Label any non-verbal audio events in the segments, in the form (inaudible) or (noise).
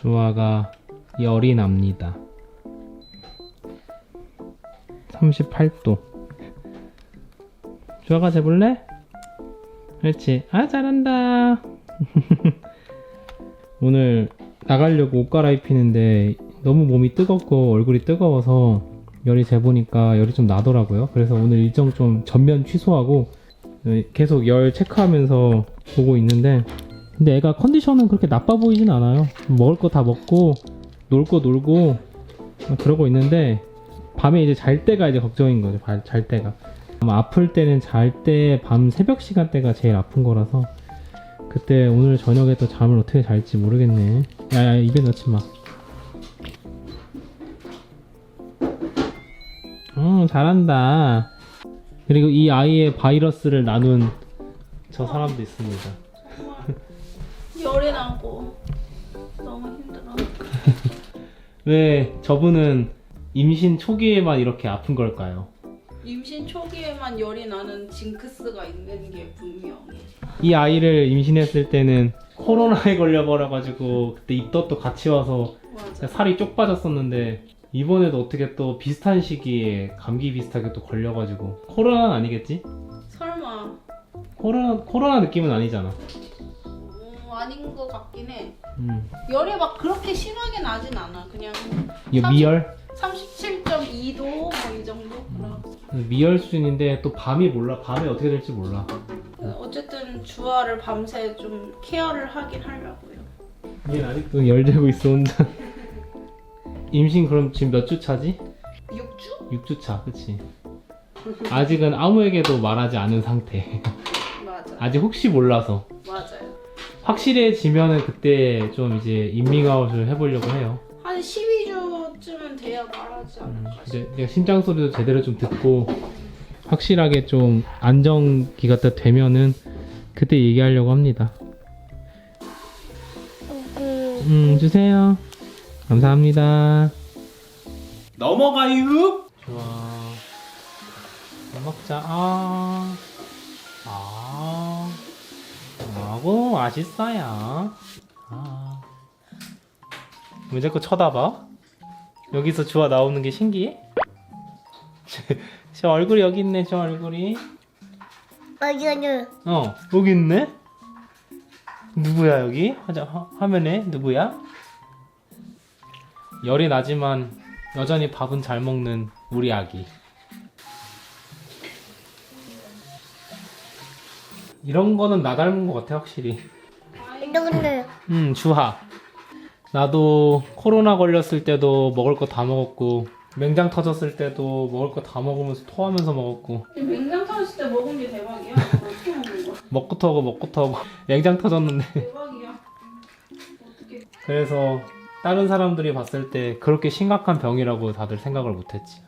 주아가 열이 납니다. 38도. 주아가 재볼래? 그렇지. 아, 잘한다. (laughs) 오늘 나가려고 옷 갈아입히는데 너무 몸이 뜨겁고 얼굴이 뜨거워서 열이 재보니까 열이 좀 나더라고요. 그래서 오늘 일정 좀 전면 취소하고 계속 열 체크하면서 보고 있는데 근데 애가 컨디션은 그렇게 나빠 보이진 않아요. 먹을 거 다 먹고 놀 거 놀고 그러고 있는데 밤에 이제 잘 때가 이제 걱정인 거죠. 발- 잘 때가. 아마 아플 때는 잘 때 밤 새벽 시간대가 제일 아픈 거라서 그때 오늘 저녁에 또 잠을 어떻게 잘지 모르겠네. 야야 입에 넣지 마. 음 잘한다. 그리고 이 아이의 바이러스를 나눈 저 사람도 있습니다. 왜 저분은 임신 초기에만 이렇게 아픈 걸까요? 임신 초기에만 열이 나는 징크스가 있는 게 분명해. 이 아이를 임신했을 때는 코로나에 걸려버려가지고 그때 입덧도 같이 와서 맞아. 살이 쪽 빠졌었는데 이번에도 어떻게 또 비슷한 시기에 감기 비슷하게 또 걸려가지고 코로나는 아니겠지? 설마 코로나 코로나 느낌은 아니잖아. 음, 아닌 것 같긴 해. 음. 열이 막 그렇게 심하게 나진 않아. 그냥 이게 미열 37.2도 뭐 이 정도. 그럼. 미열 수준인데 또 밤이 몰라. 밤에 어떻게 될지 몰라. 어쨌든 주아를 밤새 좀 케어를 하긴 하려고요. 얘는 아직도 열되고 있어 혼자. (laughs) 임신 그럼 지금 몇 주 차지? 6주? 6주 차, 그치? 아직은 아무에게도 말하지 않은 상태. (laughs) 맞아. 아직 혹시 몰라서. 맞아요. 확실해지면은 그때 좀 이제 인밍아웃을 해보려고 해요. 한 12주쯤은 돼야 말하지 음, 않을까 이제 내가 심장 소리도 제대로 좀 듣고 확실하게 좀 안정기가 딱 되면은 그때 얘기하려고 합니다. 음 주세요. 감사합니다. 넘어가요. 좋아. 밥 먹자. 아. 아. 아고 맛있어요. 아. 왜 자꾸 쳐다봐? 여기서 주아 나오는 게 신기해? (laughs) 저 얼굴이 여기 있네, 저 얼굴이. 맞아요. 어, 여기 있네? 누구야, 여기? 화자, 화, 화면에 누구야? 열이 나지만 여전히 밥은 잘 먹는 우리 아기. 이런 거는 나 닮은 것 같아, 확실히. 누군데? 음, 주하. 나도 코로나 걸렸을 때도 먹을 거 다 먹었고, 맹장 터졌을 때도 먹을 거 다 먹으면서 토하면서 먹었고, 냉장 터졌을 때 먹은 게 대박이야. 어떻게 먹는 거야? 먹고 터고 먹고 터고, 맹장 터졌는데. 대박이야. 어떻게? 그래서 다른 사람들이 봤을 때 그렇게 심각한 병이라고 다들 생각을 못했지.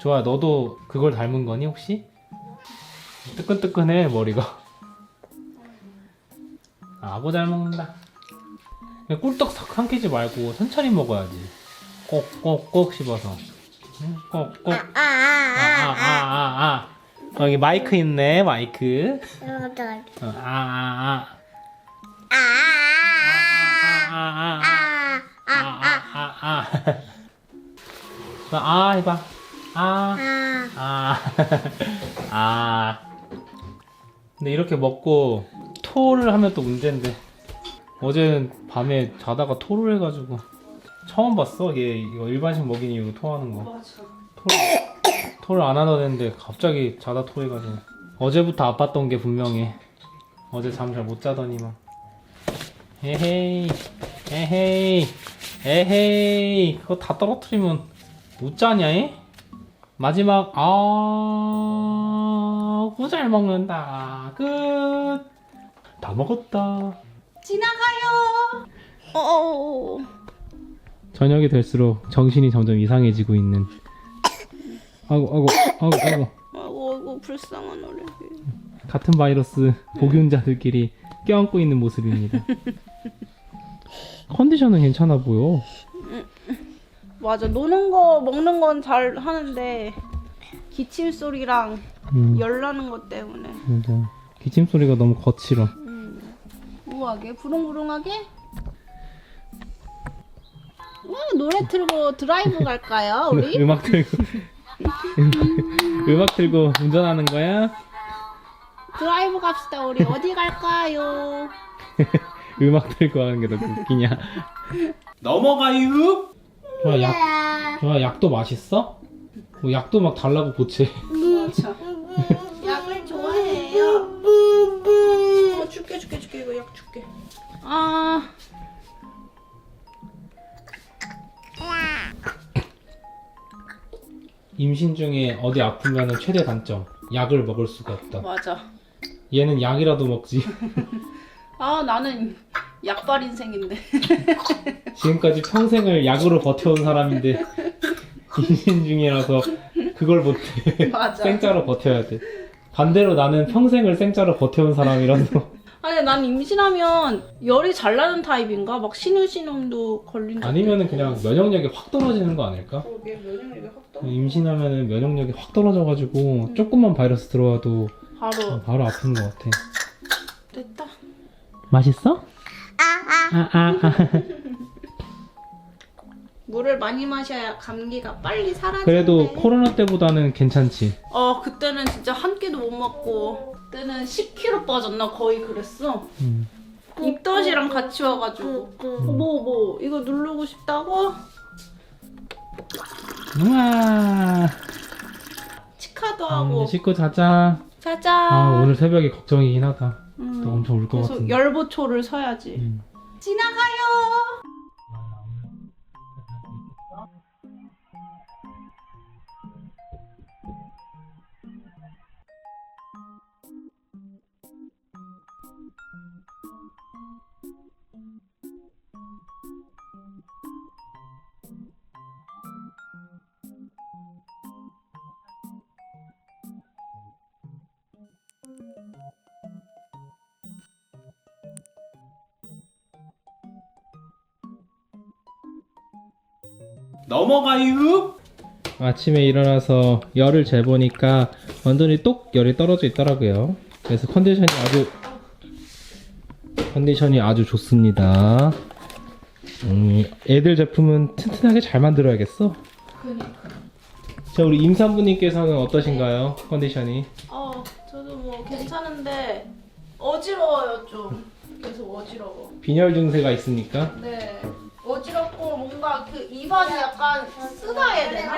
좋아, 너도 그걸 닮은 거니 혹시? 뜨끈뜨끈해 머리가. 아, 아고 잘 먹는다. 꿀떡 싹 삼키지 말고 천천히 먹어야지. 꼭꼭꼭 씹어서. 응, 꼭꼭. 아, 아, 아, 아아아아. 아, 여기 마이크 있네 마이크. 아, 아, 어, 아아아. 아, 아아아. 아, 아, 아아아 아 해봐 아 아, 아, 아. 근데 이렇게 먹고 토를 하면 또 문제인데 어제는 밤에 자다가 토를 해가지고 처음 봤어 얘. 이거 일반식 먹인 이후로 토하는 거. 맞아. 토를, 토를 안 하던 애인데 갑자기 자다 토해가지고. 어제부터 아팠던 게 분명해. 어제 잠 잘 못 자더니만 에헤이 에헤이 에헤이. 그거 다 떨어뜨리면 못 자냐 에? 마지막 아 구잘 먹는다 끝 다 먹었다 지나가요. 어. 저녁이 될수록 정신이 점점 이상해지고 있는 아이고 아이고 아이고 아이고 아이고 아이고 불쌍한 어린이. 같은 바이러스 복균자들끼리 껴안고 있는 모습입니다. 컨디션은 괜찮아 보여. 맞아. 노는 거 먹는 건 잘 하는데 기침 소리랑 음, 열 나는 것 때문에 맞아. 기침 소리가 너무 거칠어. 우아하게 부릉부릉하게 어, 노래 틀고 드라이브 갈까요, (laughs) 우리? 음악 틀고 음악 틀고 운전하는 거야? 드라이브 갑시다, 우리. 어디 갈까요? (laughs) 음악 틀고 하는 게 더 웃기냐? 넘어가요. 좋아 약 좋아 약도 맛있어? 뭐 약도 막 달라고 보채. 맞아. 약을 좋아해요. 어, 줄게, 줄게, 줄게. 이거 약 줄게. 아. 임신 중에 어디 아프면은 최대 단점 약을 먹을 수가 없다. 맞아. 얘는 약이라도 먹지. 아, 나는 약발 인생인데. 지금까지 평생을 약으로 버텨온 사람인데 임신 중이라서 그걸 못해. (laughs) 맞아. 생짜로 버텨야 돼. 반대로 나는 평생을 생짜로 버텨온 사람이라서 (laughs) 아니, 난 임신하면 열이 잘 나는 타입인가? 막 신우신움도 걸린 적 아니면은 그냥 면역력이 확 떨어지는 거 아닐까? 그러게 면역력이 확 떨어. 임신하면은 면역력이 확 떨어져가지고 조금만 바이러스 들어와도 바로 바로 아픈 것 같아. 됐다. 맛있어? 아, 아, 아, 아. (laughs) 물을 많이 마셔야 감기가 빨리 사라지네. 그래도 코로나 때보다는 괜찮지. 어 그때는 진짜 한 끼도 못 먹고 그때는 10kg 빠졌나 거의 그랬어. 음. 입덧이랑 같이 와가지고 뭐뭐 이거 누르고 싶다고 우와. 치카도 음, 하고 씻고 자자. 짜잔. 아, 오늘 새벽이 걱정이긴 하다. 음, 또 엄청 울 것 계속 같은데. 열보초를 서야지. 음. 지나가요. 넘어가요. 아침에 일어나서 열을 재보니까 완전히 똑 열이 떨어져 있더라고요. 그래서 컨디션이 아주 컨디션이 아주 좋습니다. 음, 애들 제품은 튼튼하게 잘 만들어야겠어. 자, 우리 임산부님께서는 어떠신가요? 컨디션이? 어 저도 뭐 괜찮은데 어지러워요 좀. 계속 어지러워. 빈혈 증세가 있습니까? 네. 뭔가 그 입안이 약간 쓰다 해야 되나?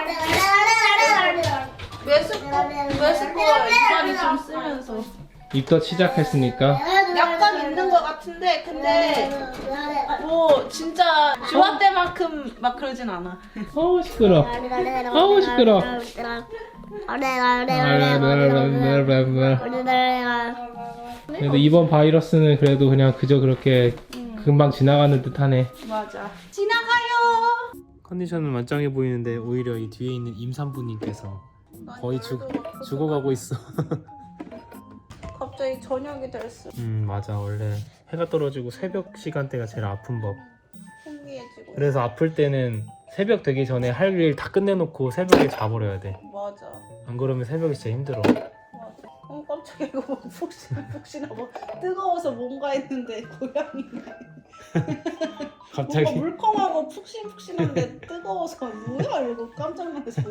메스꺼 메스꺼 입안이 좀 쓰면서 입덧 시작했습니까? 약간 있는 것 같은데 근데 뭐 진짜 좋아 때만큼 막 그러진 않아. 어우 시끄러. 아우 시끄러. (laughs) 그래도 이번 바이러스는 그래도 그냥 그저 그렇게 금방 지나가는 듯하네. 맞아. 지나가요. 컨디션은 만짱해 보이는데 오히려 이 뒤에 있는 임산부님께서 거의 죽 죽어가고 있어. (laughs) 갑자기 저녁이 됐어. 음 맞아 원래 해가 떨어지고 새벽 시간대가 제일 아픈 법. 신기해지고. 그래서 아플 때는 새벽 되기 전에 할 일 다 끝내놓고 새벽에 자버려야 돼. 맞아. 안 그러면 새벽이 진짜 힘들어. 맞아. 어 깜짝이야 이거 뭐 푹신하 푹신하 뭐 뜨거워서 뭔가 했는데 고양이가 (laughs) 갑자기 뭔가 물컹하고 푹신푹신한데 뜨거워서 뭐야 이거 깜짝 놀랐어.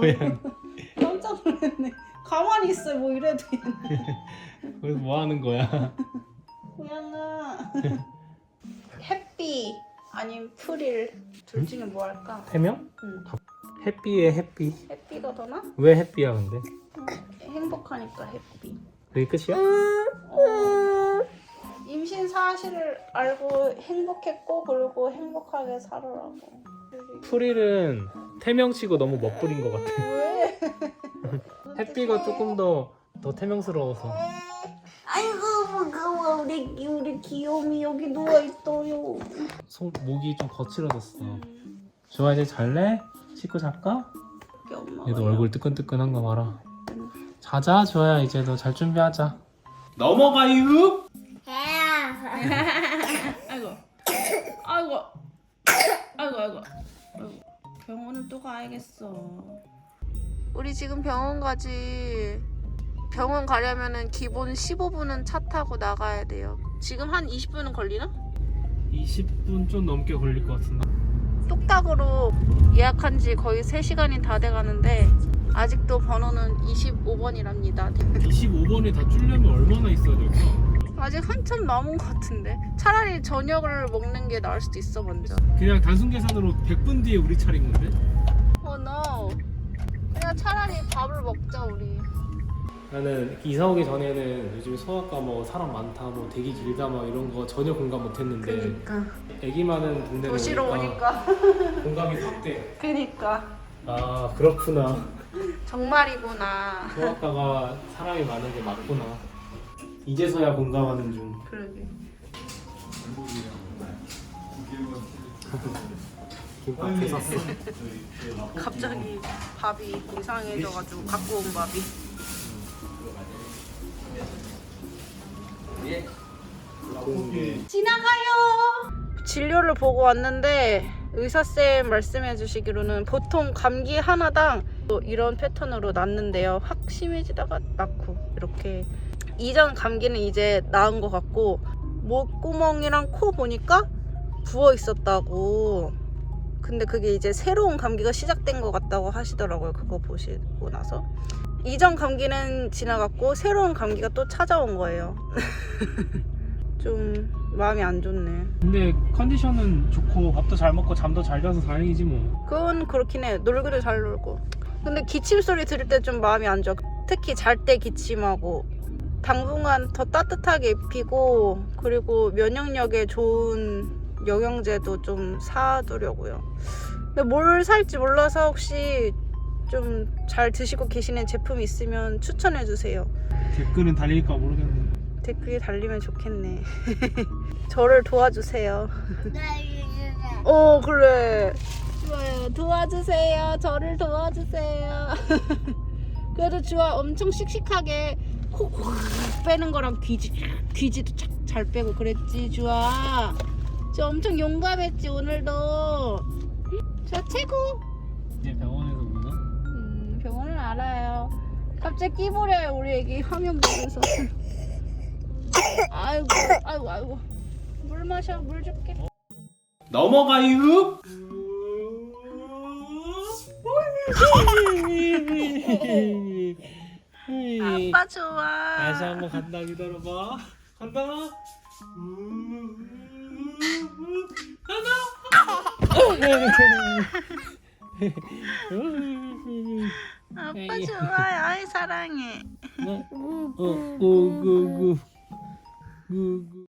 고양 (laughs) 깜짝 놀랐네. 가만히 있어 뭐 이래도 그래서 뭐 하는 거야? 고양아. 햇비 아니면 프릴 둘 중에 뭐 할까? 해명? 응. 햇비에 햇비. 햇비가 더 나? 왜 햇비야 근데? 행복하니까 햇비. 그게 끝이야? 어, 임신 사실을 알고 행복했고 그리고 행복하게 살으라고. 프릴은 태명치고 너무 멋부린 것 같아. 왜? (laughs) 햇비가 조금 더 더 태명스러워서. 아이고 무거워 우리 우리 귀요미 여기 누워 있어요. 속 목이 좀 거칠어졌어. 좋아 이제 잘래? 씻고 잘까? 엄마가 얘도 얼굴 뜨끈뜨끈한 거 봐라. 자자 좋아야 이제 너 잘 준비하자. 넘어가요. 아이고 아이고 아이고 아이고 아이고 병원을 또 가야겠어. 우리 지금 병원 가지. 병원 가려면은 기본 15분은 차 타고 나가야 돼요. 지금 한 20분은 걸리나? 20분 좀 넘게 걸릴 것 같은데. 뚝딱으로 예약한 지 거의 3시간이 다 돼 가는데 아직도 번호는 25번이랍니다. 25번에 다 줄려면 얼마나 있어야 될까? 아직 한참 남은 것 같은데 차라리 저녁을 먹는 게 나을 수도 있어 먼저. 그냥 단순 계산으로 100분 뒤에 우리 차례인 건데? Oh no. 그냥 차라리 밥을 먹자 우리. 나는 이사 오기 전에는 요즘 소아과 뭐 사람 많다 뭐 대기 길다 막 이런 거 전혀 공감 못 했는데 그니까 애기 많은 동네로 도시로 오니까. 공감이 확 돼. (laughs) 그니까 아 그렇구나. 정말이구나. 소아과가 사람이 많은 게 맞구나. 이제서야 공감하는 중. 그러게. 김밥 샀어. (laughs) 갑자기 밥이 이상해져가지고 갖고 온 밥이. 지나가요. 진료를 보고 왔는데 의사 쌤 말씀해 주시기로는 보통 감기 하나당 또 이런 패턴으로 낫는데요. 확 심해지다가 낫고 이렇게 이전 감기는 이제 나은 것 같고 목구멍이랑 코 보니까 부어 있었다고. 근데 그게 이제 새로운 감기가 시작된 것 같다고 하시더라고요. 그거 보시고 나서. 이전 감기는 지나갔고 새로운 감기가 또 찾아온 거예요. (laughs) 좀 마음이 안 좋네. 근데 컨디션은 좋고 밥도 잘 먹고 잠도 잘 자서 다행이지 뭐. 그건 그렇긴 해. 놀기도 잘 놀고. 근데 기침 소리 들을 때 좀 마음이 안 좋아. 특히 잘 때 기침하고. 당분간 더 따뜻하게 입히고 그리고 면역력에 좋은 영양제도 좀 사두려고요. 근데 뭘 살지 몰라서 혹시 좀 잘 드시고 계시는 제품 있으면 추천해 주세요. 댓글은 달릴까 모르겠네. 댓글이 달리면 좋겠네. (laughs) 저를 도와주세요. 어 그래 좋아요 도와주세요 저를 도와주세요 (laughs) 그래도 주아 엄청 씩씩하게 콕콕 빼는 거랑 귀지 귀지도 착 잘 빼고 그랬지 주아. 저 엄청 용감했지 오늘도. 저 최고. 이제 병원에서 보나? 음, 병원을 알아요. 갑자기 끼부려요 우리 애기 화면 보면서. 아이고 아이고 아이고. 물 마셔 물 줄게. 넘어가요. (laughs) 아빠 좋아 다시 한번 간다 기다려봐. 간다. 아빠 좋아요 아이 사랑해 어, 어, 구, 구, 구.